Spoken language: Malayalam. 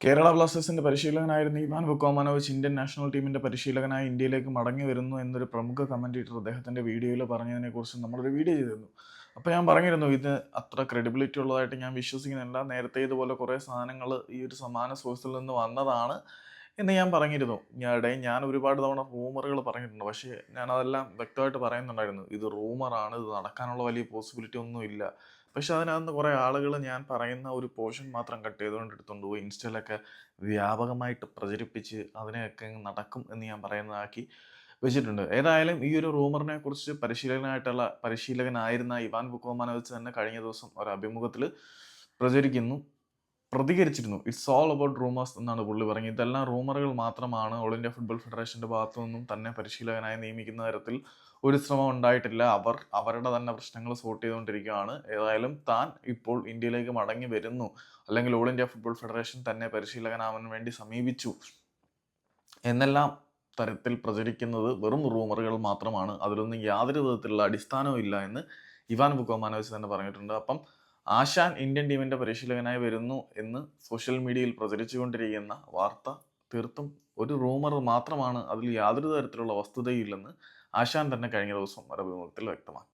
കേരള ബ്ലാസ്റ്റേഴ്സിന്റെ പരിശീലകനായിരുന്ന ഇവാൻ ബുക്കോമാനോവിച്ച് ഇന്ത്യൻ നാഷണൽ ടീമിന്റെ പരിശീലകനായി ഇന്ത്യയിലേക്ക് മടങ്ങി വരുന്നു എന്നൊരു പ്രമുഖ കമന്റേറ്റർ അദ്ദേഹത്തിന്റെ വീഡിയോയിൽ പറഞ്ഞതിനെ കുറിച്ച് നമ്മളൊരു വീഡിയോ ചെയ്തിരുന്നു. അപ്പോൾ ഞാൻ പറഞ്ഞിരുന്നു ഇത് അത്ര ക്രെഡിബിലിറ്റി ഉള്ളതായിട്ട് ഞാൻ വിശ്വസിക്കുന്നില്ല. നേരത്തെ ഇതുപോലെ കുറേ സാധനങ്ങൾ ഈ ഒരു സമാന സോഴ്സിൽ നിന്ന് വന്നതാണ് എന്ന് ഞാൻ പറഞ്ഞിരുന്നു. ഇടയിൽ ഞാൻ ഒരുപാട് തവണ റൂമറുകൾ പറഞ്ഞിട്ടുണ്ട്. പക്ഷേ ഞാൻ അതെല്ലാം വ്യക്തമായിട്ട് പറയുന്നുണ്ടായിരുന്നു. ഇത് റൂമറാണ് ഇത് നടക്കാനുള്ള വലിയ പോസിബിലിറ്റി ഒന്നും ഇല്ല പക്ഷെ അതിനകത്ത് കുറേ ആളുകൾ ഞാൻ പറയുന്ന ഒരു പോർഷൻ മാത്രം കട്ട് ചെയ്തുകൊണ്ട് എടുത്തുകൊണ്ട് പോയി. ഇൻസ്റ്റയിലൊക്കെ വ്യാപകമായിട്ട് പ്രചരിപ്പിച്ച് അതിനെയൊക്കെ നടക്കും എന്ന് ഞാൻ പറയുന്നതാക്കി വെച്ചിട്ടുണ്ട്. ഏതായാലും ഈ ഒരു റൂമറിനെ കുറിച്ച് പരിശീലകനായിട്ടുള്ള പരിശീലകനായിരുന്ന ഇവാൻ ബുക്കോമാനോവിച്ച് തന്നെ കഴിഞ്ഞ ദിവസം ഒരു അഭിമുഖത്തിൽ പ്രചരിക്കുന്നു. പ്രതികരിച്ചിരുന്നു. ഇറ്റ്സ് ഓൾ അബൌട്ട് റൂമേഴ്സ് എന്നാണ് പുള്ളി പറഞ്ഞത്. ഇതെല്ലാം റൂമറുകൾ മാത്രമാണ്. ഓൾ ഇന്ത്യ ഫുട്ബോൾ ഫെഡറേഷന്റെ ഭാഗത്തു നിന്നും തന്നെ പരിശീലകനായി നിയമിക്കുന്ന തരത്തിൽ ഒരു ശ്രമം ഉണ്ടായിട്ടില്ല. അവർ അവരുടെ തന്നെ പ്രശ്നങ്ങൾ സോർട്ട് ചെയ്തുകൊണ്ടിരിക്കുകയാണ്. ഏതായാലും താൻ ഇപ്പോൾ ഇന്ത്യയിലേക്ക് മടങ്ങി വരുന്നു. അല്ലെങ്കിൽ ഓൾ ഇന്ത്യ ഫുട്ബോൾ ഫെഡറേഷൻ തന്നെ പരിശീലകനാവാൻ വേണ്ടി സമീപിച്ചു. എന്നെല്ലാം തരത്തിൽ പ്രചരിക്കുന്നത് വെറും റൂമറുകൾ മാത്രമാണ്. അതിലൊന്നും യാതൊരു വിധത്തിലുള്ള അടിസ്ഥാനവും ഇല്ല എന്ന് ഇവാൻ ബുക്കോമാനോസ് തന്നെ പറഞ്ഞിട്ടുണ്ട്. അപ്പം ആശാൻ ഇന്ത്യൻ ടീമിന്റെ പരിശീലകനായി വരുന്നു എന്ന് സോഷ്യൽ മീഡിയയിൽ പ്രചരിച്ചുകൊണ്ടിരിക്കുന്ന വാർത്ത തീർത്തും ഒരു റൂമർ മാത്രമാണ്. അതിൽ യാതൊരു തരത്തിലുള്ള വസ്തുതയില്ലെന്ന് ആശാൻ തന്നെ കഴിഞ്ഞ ദിവസം ഒരഭിമുഖത്തിൽ വ്യക്തമാക്കി.